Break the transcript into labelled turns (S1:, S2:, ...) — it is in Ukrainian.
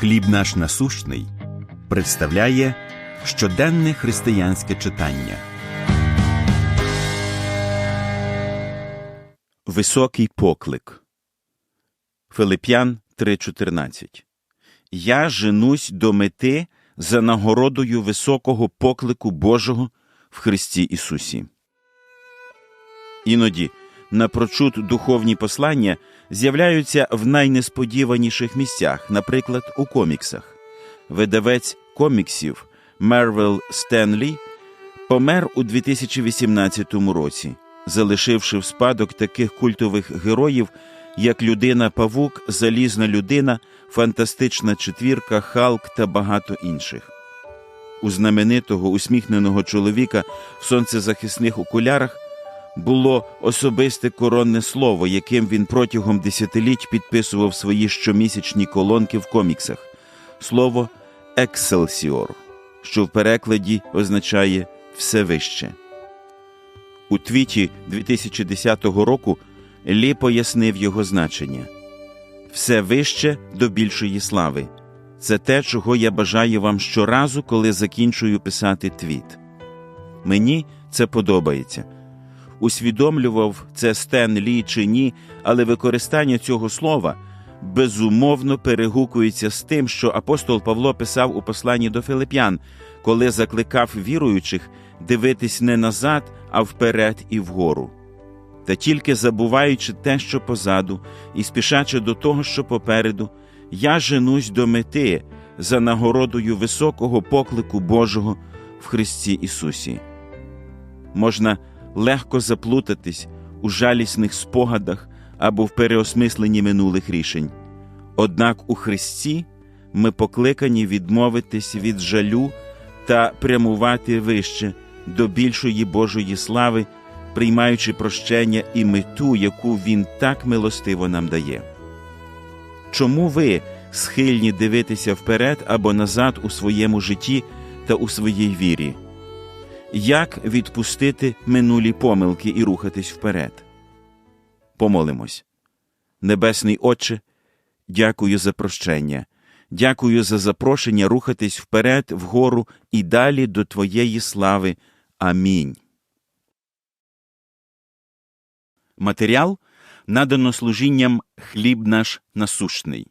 S1: Хліб наш насущний представляє щоденне християнське читання. Високий поклик Филип'ян 3.14 Я женусь до мети за нагородою високого поклику Божого в Христі Ісусі. Іноді напрочуд духовні послання з'являються в найнесподіваніших місцях, наприклад, у коміксах. Видавець коміксів Мервел Стенлі помер у 2018 році, залишивши в спадок таких культових героїв, як Людина Павук, Залізна людина, Фантастична четвірка, Халк та багато інших. У знаменитого усміхненого чоловіка в сонцезахисних окулярах було особисте коронне слово, яким він протягом десятиліть підписував свої щомісячні колонки в коміксах слово Екселсіор, що в перекладі означає Всевище. У твіті 2010 року Лі пояснив його значення все вище до більшої слави. Це те, чого я бажаю вам щоразу, коли закінчую писати твіт. Мені це подобається усвідомлював це Стен Лі чи ні, але використання цього слова безумовно перегукується з тим, що апостол Павло писав у посланні до Филип'ян, коли закликав віруючих дивитись не назад, а вперед і вгору. Та тільки забуваючи те, що позаду, і спішачи до того, що попереду, я женусь до мети за нагородою високого поклику Божого в Христі Ісусі. Можна легко заплутатись у жалісних спогадах або в переосмисленні минулих рішень. Однак у Христі ми покликані відмовитись від жалю та прямувати вище до більшої Божої слави, приймаючи прощення і мету, яку Він так милостиво нам дає. Чому ви схильні дивитися вперед або назад у своєму житті та у своїй вірі? Як відпустити минулі помилки і рухатись вперед? Помолимось. Небесний Отче, дякую за прощення, дякую за запрошення рухатись вперед, вгору і далі до Твоєї слави. Амінь. Матеріал надано служінням хліб наш насущний.